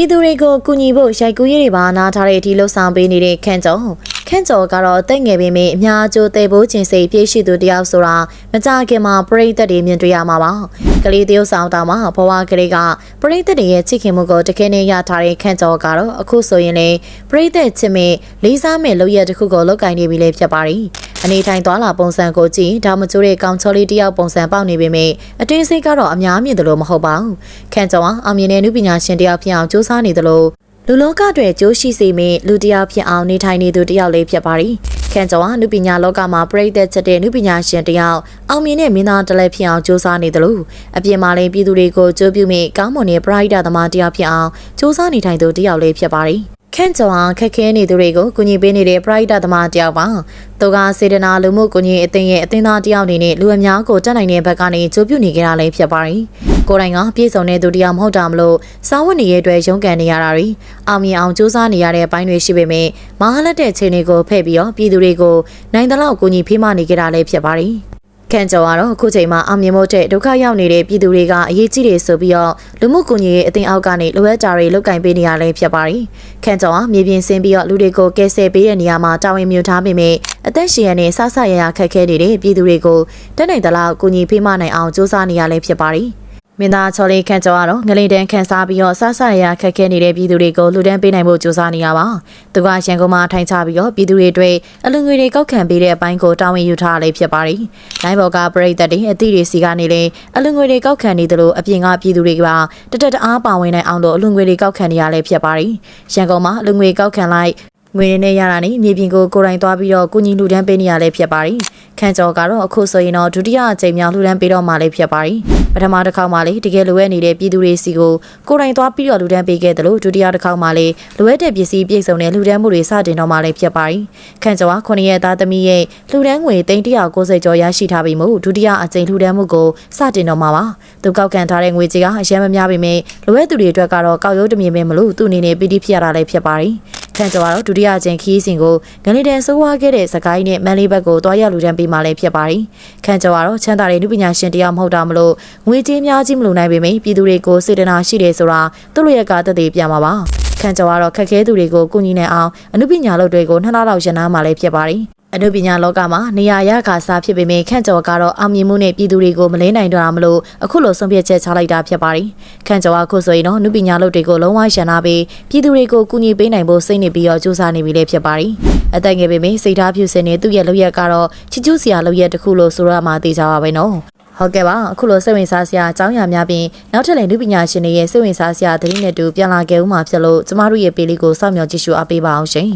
ပြည်သူတွေကိုကူညီဖို့ရိုက်ကူးရေးတွေပါနားထားတဲ့အထိလှုပ်ဆောင်ပေးနေတဲ့ခန့်ကျော်ခန့်ကျော်ကတော့တိတ်ငယ်ပေမဲ့အများအကျိုးသိဖို့ခြင်းစိတ်ပြည့်ရှိသူတယောက်ဆိုတာမကြခင်မှာပရိသတ်တွေမြင်တွေ့ရမှာပါကလေးတယောက်ဆောင်တောင်မှာဘဝကလေးကပရိသတ်တွေရဲ့ချစ်ခင်မှုကိုတခဲနဲ့ရထားတဲ့ခန့်ကျော်ကတော့အခုဆိုရင်လေပရိသတ်ချစ်မဲ့လေးစားမဲ့လုပ်ရတစ်ခုကိုလုပ်ကင်နေပြီလေဖြစ်ပါတယ် အနေထိုင်သွားလာပုံစံကိုကြည့်ဒါမကျိုးတဲ့ကောင်ချောလေးတယောက်ပုံစံပေါက်နေပေမဲ့အတင်းစိတ်ကတော့အများမြင်တယ်လို့မဟုတ်ပါဘူးခန့်ကျော်ဟာအောင်မြင်တဲ့နုပညာရှင်တယောက်ဖြစ်အောင်စူးစမ်းနေတယ်လို့လူလောကအတွက်ကြိုးရှိစေမယ့်လူတစ်ယောက်ဖြစ်အောင်နေထိုင်နေသူတစ်ယောက်လေးဖြစ်ပါတယ်။ခန့်ကျော်ဟာနုပညာလောကမှာပြိသက်ချက်တဲ့နုပညာရှင်တစ်ယောက်အောင်မြင်တဲ့မင်းသားတစ်လက်ဖြစ်အောင်ကြိုးစားနေတယ်လို့အပြင်မှာလည်းပြည်သူတွေကိုကြိုးပြုမိကောင်းမွန်တဲ့ပရိဒါသမားတစ်ယောက်ဖြစ်အောင်ကြိုးစားနေထိုင်သူတစ်ယောက်လေးဖြစ်ပါတယ်။ခ န့်ကျော်ဟာခက်ခဲနေသူတွေကိုကူညီပေးနေတဲ့ပရိဒါသမားတစ်ယောက်ပါ။သူကစေတနာလူမှုကူညီအသင်းရဲ့အသင်းသားတစ်ယောက်အနေနဲ့လူအများကိုတက်နိုင်တဲ့ဘက်ကနေကြိုးပြုနေကြတာလည်းဖြစ်ပါတယ်။ကိုယ်တိုင်ကပြည်စုံတဲ့သူတရားမဟုတ်တာမလို့စာဝတ်နေရဲ့အတွက်ရုန်းကန်နေရတာတွေအောင်မြင်အောင်စူးစမ်းနေရတဲ့အပိုင်းတွေရှိပေမဲ့မဟာလက်တဲ့ခြေတွေကိုဖဲ့ပြီးတော့ပြည်သူတွေကိုနိုင်တဲ့လောက်ကူညီဖေးမနေကြတာလည်းဖြစ်ပါတယ်။ ခန့်ကျော်ကတော့အခုချိန်မှာအောင်မြင်ဖို့တဲ့ဒုက္ခရောက်နေတဲ့ပြည်သူတွေကအရေးကြီးတယ်ဆိုပြီးတော့လူမှုကူညီရေးအသင်းအောက်ကနေလိုအပ်တာတွေလုပ်ကင်ပေးနေရလဲဖြစ်ပါတယ်။ခန့်ကျော်ကမြေပြင်ဆင်းပြီးတော့လူတွေကိုကယ်ဆယ်ပေးတဲ့နေရာမှာတာဝန်မြှူထားပေမဲ့အသက်ရှင်ရတဲ့ဆဆရရခက်ခဲနေတဲ့ပြည်သူတွေကိုတက်နိုင်သလောက်ကူညီဖေးမနိုင်အောင်စူးစမ်းနေရလဲဖြစ်ပါတယ်။ မင်းသားချော်လေးခန့်ကျော်ကတော့ငလိန်တန်းခန်းစားပြီးတော့ဆဆရရခက်ခဲနေတဲ့ပြည်သူတွေကိုလှူဒန်းပေးနိုင်ဖို့ကြိုးစားနေရပါ။သူကရန်ကုန်မှာထိုင်ချပြီးတော့ပြည်သူတွေအတွက်အလူငွေတွေကောက်ခံပေးတဲ့အပိုင်းကိုတာဝန်ယူထားလေးဖြစ်ပါတယ်။လိုင်းဘော်ကပရိသတ်တွေအသည့်တွေစီကနေလေအလူငွေတွေကောက်ခံနေသလိုအပြင်ကပြည်သူတွေကတတက်တအားပါဝင်နိုင်အောင်လို့အလူငွေတွေကောက်ခံနေရလဲဖြစ်ပါတယ်။ရန်ကုန်မှာအလူငွေကောက်ခံလိုက် ငွေနဲ့ရတာနေမြေပြင်ကိုကိုယ်တိုင်သွားပြီးတော့ကုညီလူတန်းပေးနေရလဲဖြစ်ပါတယ်။ခန့်ကျော်ကတော့အခုဆိုရင်တော့ဒုတိယအကြိမ်မြောက်လူတန်းပေးတော့မှလည်းဖြစ်ပါတယ်။ပထမတစ်ခေါက်မှလည်းတကယ်လိုအပ်နေတဲ့ပြည်သူတွေစီကိုကိုယ်တိုင်သွားပြီးတော့လူတန်းပေးခဲ့တယ်လို့ဒုတိယတစ်ခေါက်မှလည်းလိုအပ်တဲ့ပစ္စည်းပြည့်စုံတဲ့လူတန်းမှုတွေစတင်တော့မှလည်းဖြစ်ပါတယ်။ခန့်ကျော်က9ရက်သားသမီးရဲ့လူတန်းငွေ390ကျော်ရရှိထားပြီးမို့ဒုတိယအကြိမ်လူတန်းမှုကိုစတင်တော့မှာပါ။သူကောက်ခံထားတဲ့ငွေကြေးကအရင်မများပေမဲ့လိုအပ်သူတွေအတွက်ကတော့ကောက်ရုပ်တမြင်ပဲမလို့သူ့အနေနဲ့ပီတိဖြစ်ရတာလည်းဖြစ်ပါတယ်။ ခန့်ကျော်ကတော့ဒုတိယအကြိမ်ခီးစဉ်ကိုဂန်လီတန်ဆိုးဝါးခဲ့တဲ့စကိုင်းနဲ့မန်လေးဘက်ကိုတွားရလူတန်းပေးမှလည်းဖြစ်ပါတယ်။ခန့်ကျော်ကတော့ချမ်းသာတဲ့နုပညာရှင်တရားမဟုတ်တာမလို့ငွေကြေးများကြီးမလိုနိုင်ပေမဲ့ပြည်သူတွေကိုစေတနာရှိတယ်ဆိုတာသူ့လိုရကတက်သေးပြန်ပါပါ။ခန့်ကျော်ကတော့ခက်ခဲသူတွေကိုကုညီနိုင်အောင်အနုပညာလုပ်တွေကိုနှစ်လလောက်ရန်နာမှလည်းဖြစ်ပါတယ်။ အနုပညာလောကမှာနေရာရခါစားဖြစ်ပေမဲ့ခန့်ကျော်ကတော့အောင်မြင်မှုနဲ့ပြည်သူတွေကိုမလဲနိုင်တော့တာမလို့အခုလိုဆုံးဖြတ်ချက်ချလိုက်တာဖြစ်ပါတယ်။ခန့်ကျော်ကအခုဆိုရင်တော့အနုပညာလုပ်တွေကိုလုံးဝရန်နာပြီးပြည်သူတွေကိုကူညီပေးနိုင်ဖို့စိတ်နေပြီးတော့စူးစမ်းနေပြီလေဖြစ်ပါတယ်။အသက်ငယ်ပေမဲ့စိတ်ထားဖြူစင်နေသူ့ရဲ့လုပ်ရက်ကတော့ချစ်ကျူးစရာလုပ်ရက်တစ်ခုလို့ဆိုရမှာသိကြပါပဲနော်။ဟုတ်ကဲ့ပါအခုလိုစိတ်ဝင်စားစရာအကြောင်းအရာများပြီးနောက်ထပ်လည်းလူပညာရှင်တွေရဲ့စိတ်ဝင်စားစရာသတင်းတွေတူပြန်လာခဲ့ဦးမှာဖြစ်လို့ကျမတို့ရဲ့ပေးလေးကိုစောင့်မျှော်ကြည့်ရှုအားပေးပါအောင်ရှင်